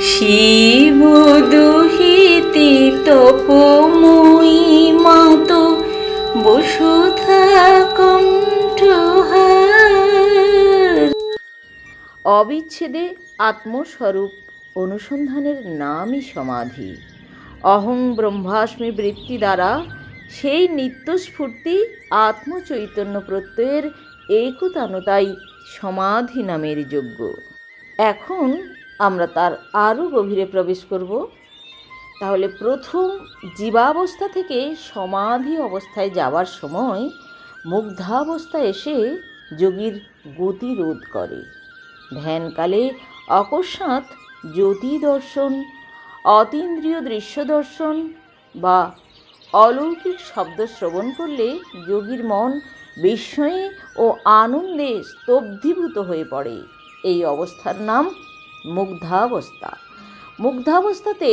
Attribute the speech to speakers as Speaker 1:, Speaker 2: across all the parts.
Speaker 1: শিব দুহিতে তপময়ী মাত, বসুধা কণ্ঠহার। অবিচ্ছেদে আত্মস্বরূপ, অনুসন্ধানের নামই সমাধি। অহং ব্রহ্মাস্মি বৃত্তি দ্বারা সেই নিত্যস্ফূর্তি আত্মচৈতন্য প্রত্যয়ের একতানতাই সমাধি নামের যোগ্য। এখন আমরা তার আরও গভীরে প্রবেশ করব। তাহলে প্রথম জীবাবস্থা থেকে সমাধি অবস্থায় যাওয়ার সময় মুগ্ধাবস্থা এসে যোগীর গতি রোধ করে। ধ্যানকালে অকস্মাৎ জ্যোতি দর্শন, অতীন্দ্রিয় দৃশ্য দর্শন বা অলৌকিক শব্দ শ্রবণ করলে যোগীর মন বিস্ময়ে ও আনন্দে স্তব্ধীভূত হয়ে পড়ে। এই অবস্থার নাম মুগ্ধাবস্থা। মুগ্ধাবস্থাতে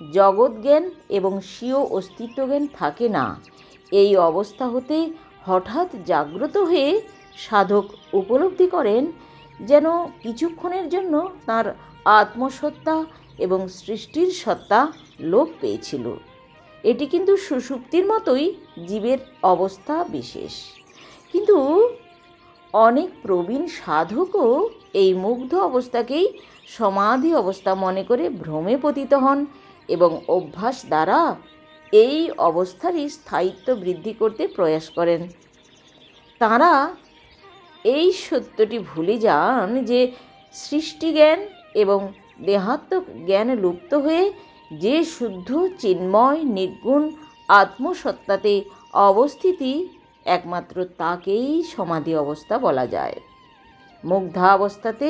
Speaker 1: জগৎজ্ঞান এবং স্বীয় অস্তিত্বজ্ঞান থাকে না। এই অবস্থা হতে হঠাৎ জাগ্রত হয়ে সাধক উপলব্ধি করেন যেন কিছুক্ষণের জন্য তার আত্মসত্তা এবং সৃষ্টির সত্তা লোপ পেয়েছিল। এটি কিন্তু সুষুপ্তির মতোই জীবের অবস্থা বিশেষ। কিন্তু অনেক প্রবীণ সাধকও এই মুগ্ধ অবস্থাকেই সমাধি অবস্থা মনে করে ভ্রমে পতিত হন এবং অভ্যাস দ্বারা এই অবস্থারই স্থায়িত্ব বৃদ্ধি করতে প্রয়াস করেন। তাঁরা এই সত্যটি ভুলে যান যে সৃষ্টিজ্ঞান এবং দেহাত্মক জ্ঞান লুপ্ত হয়ে যে শুদ্ধ চিন্ময়, নির্গুণ আত্মসত্তাতে অবস্থিতি একমাত্র তাকেই সমাধি অবস্থা বলা যায়। মুগ্ধা অবস্থাতে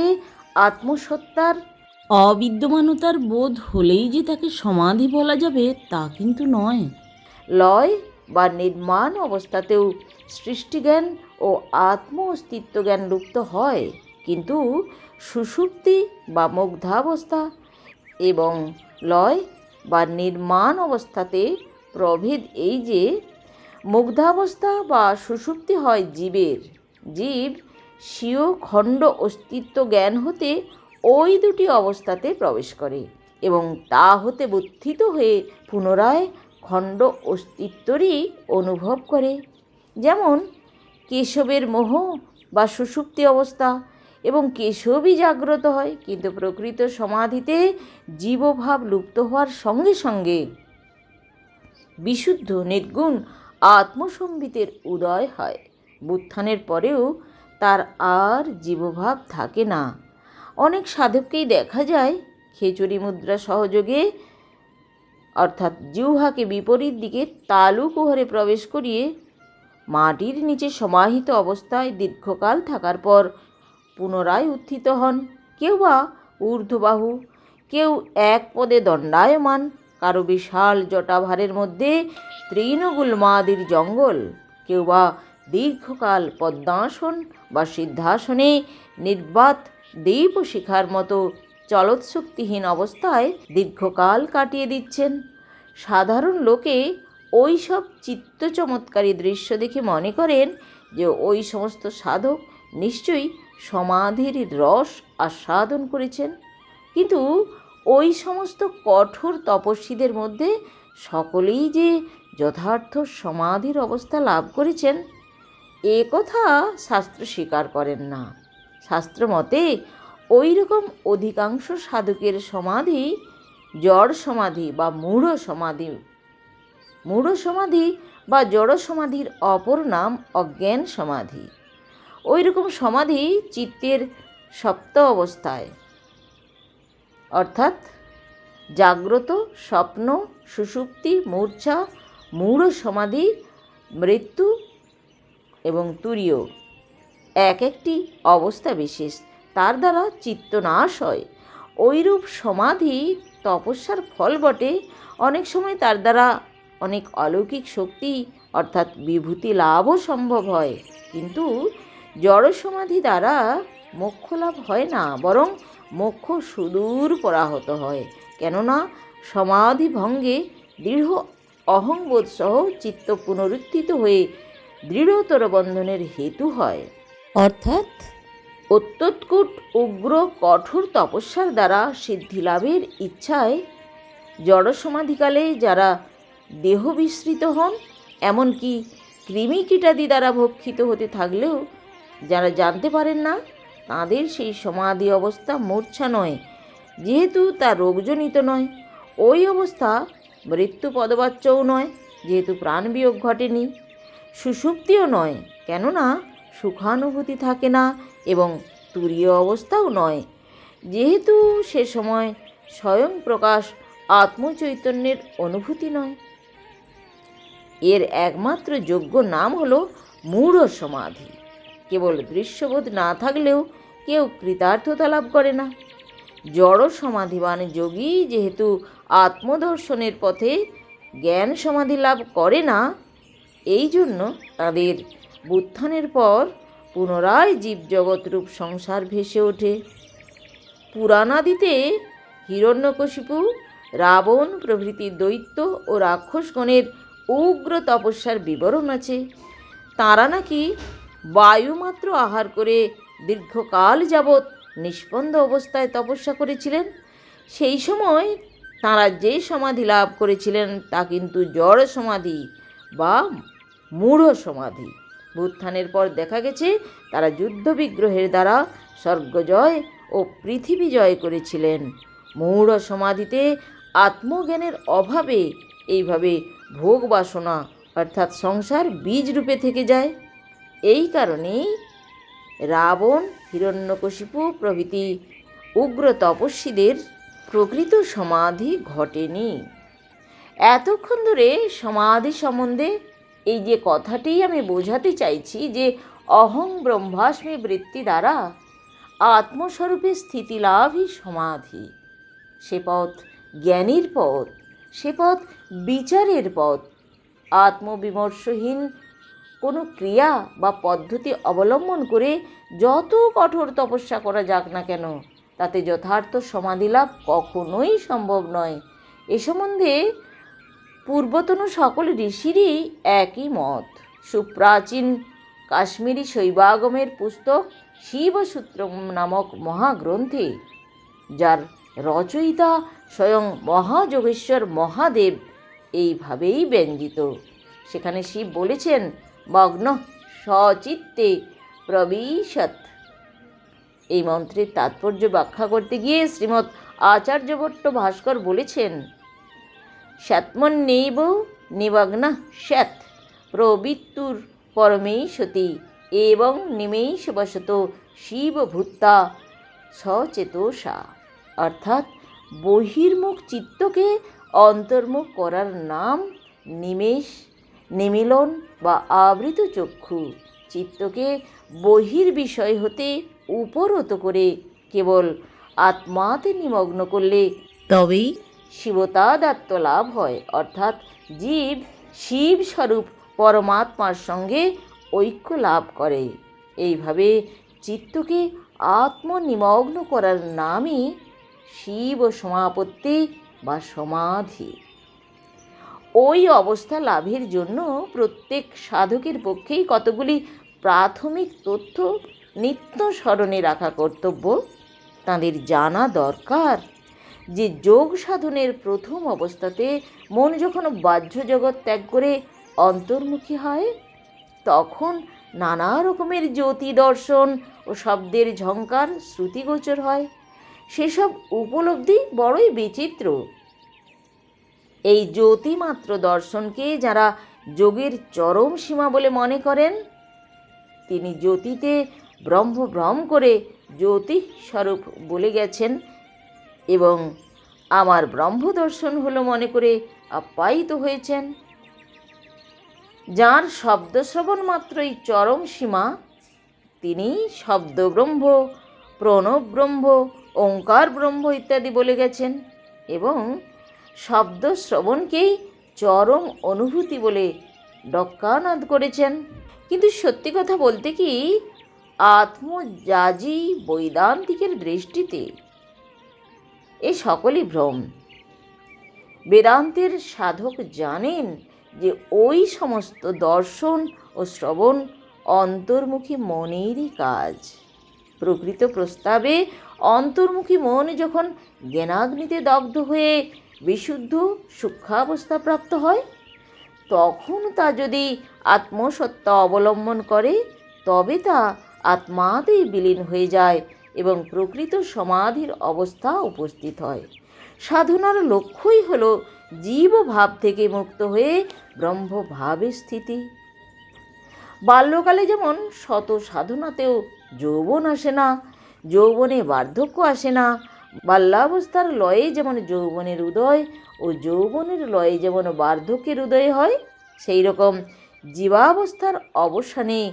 Speaker 1: আত্মসত্তার অবিদ্যমানতার বোধ হলেই যে তাকে সমাধি বলা যাবে তা কিন্তু নয়। লয় বা নির্মাণ অবস্থাতেও সৃষ্টিজ্ঞান ও আত্ম অস্তিত্ব জ্ঞান লুপ্ত হয় কিন্তু সুষুপ্তি বা মুগ্ধাবস্থা এবং লয় বা নির্মাণ অবস্থাতে প্রভেদ এই যে মুগ্ধাবস্থা বা সুষুপ্তি হয় জীবের। জীব স্বীয় খণ্ড অস্তিত্ব জ্ঞান হতে ওই দুটি অবস্থাতে প্রবেশ করে এবং তা হতে বুদ্ধিত হয়ে পুনরায় খণ্ড অস্তিত্বরই অনুভব করে। যেমন, কেশবের মোহ বা সুষুপ্তি অবস্থা এবং কেশবই জাগ্রত হয়, কিন্তু প্রকৃত সমাধিতে জীবভাব লুপ্ত হওয়ার সঙ্গে সঙ্গে বিশুদ্ধ, নির্গুণ আত্মসম্বিতের উদয় হয়। বুত্থানের পরেও তার আর জীবভাব থাকে না। অনেক সাধককেই দেখা যায় খেচুরি মুদ্রা সহযোগে, অর্থাৎ জিহ্বাকে বিপরীত দিকে তালু কুহরে প্রবেশ করিয়ে মাটির নিচে সমাহিত অবস্থায় দীর্ঘকাল থাকার পর পুনরায় উত্থিত হন। কেউ বা ঊর্ধ্ববাহু, কেউ এক পদে দণ্ডায়মান কারও বিশাল জটাভারের মধ্যে তৃণগুল মাদির জঙ্গল, কেউ বা দীর্ঘকাল পদ্মাসন বা সিদ্ধাসনে নির্বাত দ্বীপ শিখার মতো চলৎশক্তিহীন অবস্থায় দীর্ঘকাল কাটিয়ে দিচ্ছেন। সাধারণ লোকে ওই সব চিত্ত চমৎকারী দৃশ্য দেখে মনে করেন যে ওই সমস্ত সাধক নিশ্চয়ই সমাধির রস আস্বাদন করেছেন। কিন্তু ওই সমস্ত কঠোর তপস্বীদের মধ্যে সকলেই যে যথার্থ সমাধির অবস্থা লাভ করেছেন, এ কথা শাস্ত্র স্বীকার করেন না। শাস্ত্র মতে ওই রকম অধিকাংশ সাধকের সমাধি জড় সমাধি বা মূঢ় সমাধি মূঢ় সমাধি বা জড় সমাধির অপর নাম অজ্ঞান সমাধি। ওই রকম সমাধি চিত্তের সপ্ত অবস্থায়। অর্থাৎ জাগ্রত, স্বপ্ন সুষুপ্তি মূর্ছা, মূঢ় সমাধি, মৃত্যু এবং তুরীয়। এক একটি অবস্থা বিশেষ। তার দ্বারা চিত্তনাশ হয়। ওইরূপ সমাধি তপস্যার ফল বটে। অনেক সময় তার দ্বারা অনেক অলৌকিক শক্তি অর্থাৎ বিভূতি লাভও সম্ভব হয়। কিন্তু জড় সমাধি দ্বারা মোক্ষ লাভ হয় না। বরং মোক্ষ সুদূর পরাহত হয়। কেননা সমাধি ভঙ্গে দৃঢ় অহংবোধ সহ চিত্ত পুনরুত্থিত হয়ে দৃঢ়তর বন্ধনের হেতু হয়। অর্থাৎ? অত্যৎকুট উগ্র কঠোর তপস্যার দ্বারা সিদ্ধিলাভের ইচ্ছায় জড় সমাধিকালে যারা দেহ বিস্মৃত হন এমনকি কৃমি কীটাদি দ্বারা ভক্ষিত হতে থাকলেও যারা জানতে পারেন না তাদের সেই সমাধি অবস্থা মূর্ছা নয়, যেহেতু তা রোগজনিত নয়। ওই অবস্থা মৃত্যু পদবাচ্যও নয়, যেহেতু প্রাণবিয়োগ ঘটেনি। সুষুপ্তিও নয়, কেননা সুখানুভূতি থাকে না এবং তুরীয় অবস্থাও নয়। যেহেতু সে সময় স্বয়ং প্রকাশ আত্মচৈতন্যের অনুভূতি নয়। এর একমাত্র যোগ্য নাম হলো মূঢ় সমাধি। কেবল দৃশ্যবোধ না থাকলেও কেউ কৃতার্থতা লাভ করে না। জড় সমাধিবান যোগী যেহেতু আত্মদর্শনের পথে জ্ঞান সমাধি লাভ করে না, এই জন্য তাদের বুত্থানের পর পুনরায় জীবজগৎরূপ সংসার ভেসে ওঠে। পুরাণাদিতে হিরণ্যকশিপু, রাবণ প্রভৃতি দৈত্য ও রাক্ষসগণের উগ্র তপস্যার বিবরণ আছে। তারা নাকি বায়ুমাত্র আহার করে দীর্ঘকাল যাবৎ নিষ্পন্দ অবস্থায় তপস্যা করেছিলেন। সেই সময় তাঁরা যে সমাধি লাভ করেছিলেন, তা কিন্তু জড় সমাধি বা মূঢ় সমাধি। ভূত্থানের পর দেখা গেছে, তারা যুদ্ধ বিগ্রহের দ্বারা স্বর্গজয় ও পৃথিবী জয় করেছিলেন। মূঢ় সমাধিতে আত্মজ্ঞানের অভাবে এইভাবে ভোগ বাসনা অর্থাৎ সংসার বীজ রূপে থেকে যায়। এই কারণেই রাবণ, হিরণ্যকশিপু প্রভৃতি উগ্র তপস্বীদের প্রকৃত সমাধি ঘটেনি। এতক্ষণ ধরে সমাধি সম্বন্ধে এই যে কথাটি আমি বোঝাতে চাইছি যে অহং ব্রহ্মাস্মি বৃত্তি দ্বারা আত্মস্বরূপে স্থিতি লাভই সমাধি। সে পথ জ্ঞানীর পথ, সে পথ বিচারের পথ আত্মবিমর্শহীন কোনো ক্রিয়া বা পদ্ধতি অবলম্বন করে যত কঠোর তপস্যা করা যাক না কেন, তাতে যথার্থ সমাধি লাভ কখনোই সম্ভব নয়। এ সম্বন্ধে পূর্বতন সকল ঋষিরই একই মত। সুপ্রাচীন কাশ্মীরি শৈবাগমের পুস্তক শিবসূত্র নামক মহাগ্রন্থে, যার রচয়িতা স্বয়ং মহাযোগেশ্বর মহাদেব, এইভাবেই ব্যঞ্জিত। সেখানে শিব বলেছেন মগ্ন সচিত্তে প্রবিশত। এই মন্ত্রের তাৎপর্য ব্যাখ্যা করতে গিয়ে শ্রীমৎ আচার্যভট্ট ভাস্কর বলেছেন স্যাৎমন্যৈব নিমগ্ন স্যাৎ প্রবৃত্তুর পরমেশতি এবং নিমেষ বসত শিবভূতা সচেতসা। অর্থাৎ বহির্মুখ চিত্তকে অন্তর্মুখ করার নাম নিমেষ নিমিলন বা আবৃত চক্ষু। চিত্তকে বহির বিষয় হতে উপরত করে কেবল আত্মাতে নিমগ্ন করলে তবেই শিবতাদাত্ম লাভ হয়। অর্থাৎ জীব শিব স্বরূপ পরমাত্মার সঙ্গে ঐক্য লাভ করে। এইভাবে চিত্তকে আত্মনিমগ্ন করার নামই শিব সমাপত্তি বা সমাধি। ওই অবস্থা লাভের জন্য প্রত্যেক সাধকের পক্ষেই কতগুলি প্রাথমিক তথ্য নিত্য স্মরণে রাখা কর্তব্য। তাদের জানা দরকার যে যোগ সাধনের প্রথম অবস্থাতে মন যখন বাহ্য জগৎ ত্যাগ করে অন্তর্মুখী হয়, তখন নানা রকমের জ্যোতি দর্শন ও শব্দের ঝঙ্কার শ্রুতিগোচর হয়। সেসব উপলব্ধি বড়ই বিচিত্র। এই জ্যোতিমাত্র দর্শনকে যারা যোগের চরম সীমা বলে মনে করেন, তিনি জ্যোতিতে ব্রহ্মভ্রম করে জ্যোতি স্বরূপ বলে গেছেন এবং আমার ব্রহ্মদর্শন হলো মনে করে আপ্যায়িত হয়েছেন। যার শব্দশ্রবণ মাত্রই চরম সীমা, তিনি শব্দব্রহ্ম প্রণব ব্রহ্ম ওঙ্কার ব্রহ্ম ইত্যাদি বলে গেছেন এবং শব্দ শ্রবণকেই চরম অনুভূতি বলে ডক্কানাদ করেছেন। কিন্তু সত্যি কথা বলতে কি আত্মজাজি বৈদান্তিকের দৃষ্টিতে এ সকলই ভ্রম। বেদান্তের সাধক জানেন যে ওই সমস্ত দর্শন ও শ্রবণ অন্তর্মুখী মনেরই কাজ। প্রকৃত প্রস্তাবে অন্তর্মুখী মন যখন জ্ঞানাগ্নিতে দগ্ধ হয়ে বিশুদ্ধ সূক্ষ্মাবস্থা প্রাপ্ত হয়, তখন তা যদি আত্মসত্তা অবলম্বন করে, তবে তা আত্মাতেই বিলীন হয়ে যায় এবং প্রকৃত সমাধির অবস্থা উপস্থিত হয়। সাধনার লক্ষ্যই হল জীব ভাব থেকে মুক্ত হয়ে ব্রহ্মভাবে স্থিতি। বাল্যকালে যেমন শত সাধনাতেও যৌবন আসে না, যৌবনে বার্ধক্য আসে না বাল্যাবস্থার লয়ে যেমন যৌবনের উদয় ও যৌবনের লয়ে যেমন বার্ধক্যের উদয় হয় সেই রকম জীবাবস্থার অবসানে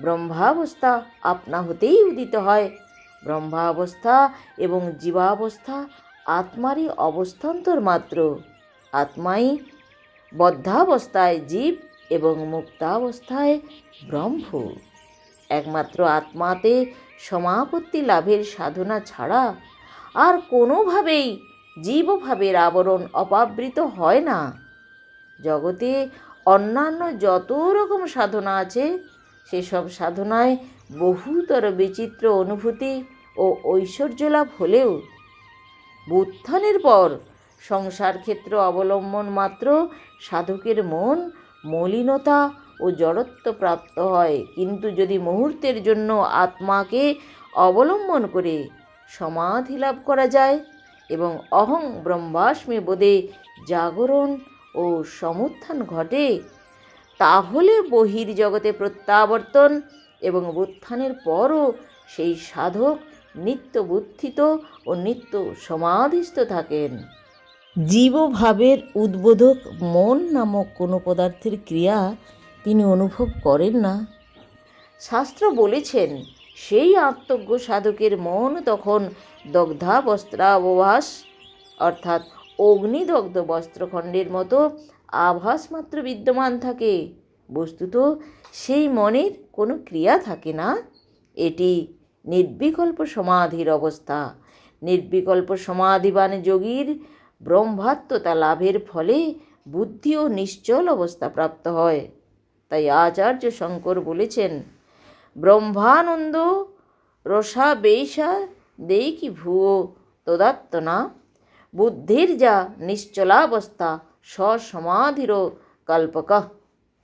Speaker 1: ব্রহ্মাবস্থা আপনা হতেই উদিত হয়। ব্রহ্মাবস্থা এবং জীবাবস্থা আত্মারই অবস্থান্তর মাত্র। আত্মাই বদ্ধাবস্থায় জীব এবং মুক্তাবস্থায় ব্রহ্ম। একমাত্র আত্মাতে সমাপত্তি লাভের সাধনা ছাড়া আর কোনোভাবেই জীবভাবের আবরণ অপাবৃত হয় না। জগতে অন্যান্য যত রকম সাধনা আছে, সেসব সাধনায় বহুতর বিচিত্র অনুভূতি ও ঐশ্বর্য লাভ হলেও বুত্থানের পর সংসার ক্ষেত্র অবলম্বন মাত্র সাধকের মন মলিনতা ও জড়ত্ব প্রাপ্ত হয়। কিন্তু যদি মুহূর্তের জন্য আত্মাকে অবলম্বন করে সমাধি লাভ করা যায় এবং অহং ব্রহ্মাস্মে বোধে জাগরণ ও সমুত্থান ঘটে তাহলে বহির্জগতে প্রত্যাবর্তন এবং উত্থানের পরও সেই সাধক নিত্য বুদ্ধিত ও নিত্য সমাধিস্থ থাকেন। জীবভাবের উদ্বোধক মন নামক কোনো পদার্থের ক্রিয়া তিনি অনুভব করেন না। শাস্ত্র বলেছেন সেই আত্মজ্ঞ সাধকের মন তখন দগ্ধা বস্ত্রাবভাস অর্থাৎ অগ্নিদগ্ধ বস্ত্রখণ্ডের মতো আভাস মাত্র বিদ্যমান থাকে। বস্তুত সেই মনের কোনো ক্রিয়া থাকে না। এটি নির্বিকল্প সমাধির অবস্থা। নির্বিকল্প সমাধিবান যোগীর ব্রহ্মাত্মতা লাভের ফলে বুদ্ধি ও নিশ্চল অবস্থা প্রাপ্ত হয়। তাই আচার্য শঙ্কর বলেছেন ব্রহ্মানন্দ রসা বেশা দেইকি ভুয়ো তদাত্মনা বুদ্ধির যা নিশ্চলাবস্থা সসমাধির কল্পক।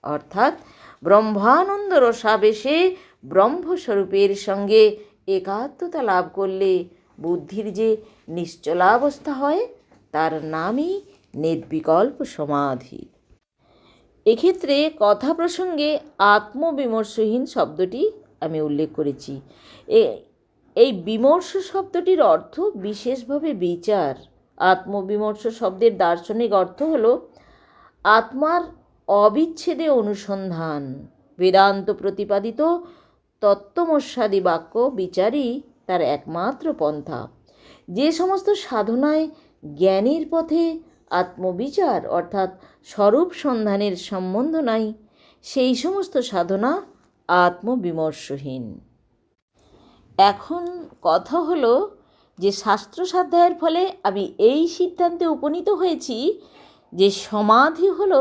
Speaker 1: অর্থাৎ ব্রহ্মানন্দ রসাবেশে ব্রহ্মস্বরূপের সঙ্গে একাত্মতা লাভ করলে বুদ্ধির যে নিশ্চলাবস্থা হয়, তার নামই নির্বিকল্প সমাধি। এক্ষেত্রে কথা প্রসঙ্গে আত্মবিমর্শহীন শব্দটি আমি উল্লেখ করেছি। এই বিমর্ষ শব্দটির অর্থ বিশেষভাবে বিচার। আত্মবিমর্ষ শব্দের দার্শনিক অর্থ হল আত্মার অবিচ্ছেদে অনুসন্ধান। বেদান্ত প্রতিপাদিত তত্ত্বমস্যাদি বাক্য বিচারই তার একমাত্র পন্থা। যে সমস্ত সাধনায় জ্ঞানের পথে আত্মবিচার অর্থাৎ স্বরূপ সন্ধানের সম্বন্ধ নাই। সেই সমস্ত সাধনা আত্মবিমর্শহীন এখন কথা হলো যে শাস্ত্র সাধ্যায়ের ফলে আমি এই সিদ্ধান্তে উপনীত হয়েছি যে সমাধি হল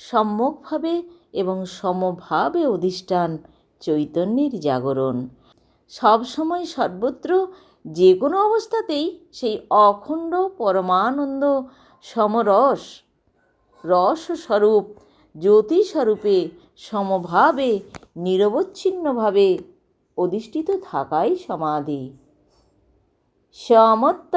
Speaker 1: সম্যকভাবে এবং সমভাবে অধিষ্ঠান চৈতন্যের জাগরণ। সবসময় সর্বত্র যে কোনো অবস্থাতেই সেই অখণ্ড পরমানন্দ সমরস। রস স্বরূপ জ্যোতি স্বরূপে সমভাবে নিরবচ্ছিন্নভাবে অধিষ্ঠিত থাকাই সমাধি। সমত্ত